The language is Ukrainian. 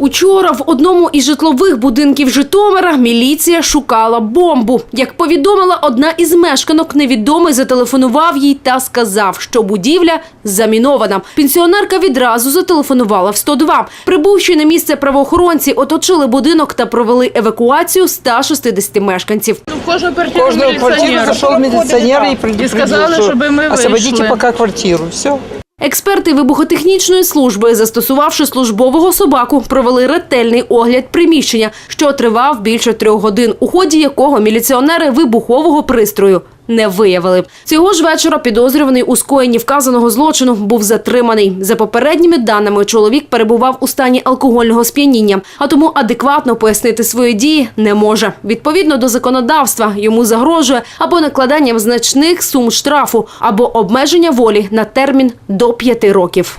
Учора в одному із житлових будинків Житомира міліція шукала бомбу. Як повідомила одна із мешканок, невідомий зателефонував їй та сказав, що будівля замінована. Пенсіонерка відразу зателефонувала в 102. Прибувши на місце правоохоронці, оточили будинок та провели евакуацію 160 мешканців. В кожну квартиру В каждую квартиру міліціонер. зашел милиционер и предупредил, сказали, что чтобы мы освободите вышли. пока квартиру. Все. Експерти вибухотехнічної служби, застосувавши службового собаку, провели ретельний огляд приміщення, що тривав більше трьох годин, у ході якого міліціонери вибухового пристрою не виявили. Цього ж вечора підозрюваний у скоєнні вказаного злочину був затриманий. За попередніми даними, чоловік перебував у стані алкогольного сп'яніння, а тому адекватно пояснити свої дії не може. Відповідно до законодавства йому загрожує або накладанням значних сум штрафу, або обмеження волі на термін до до 5 років.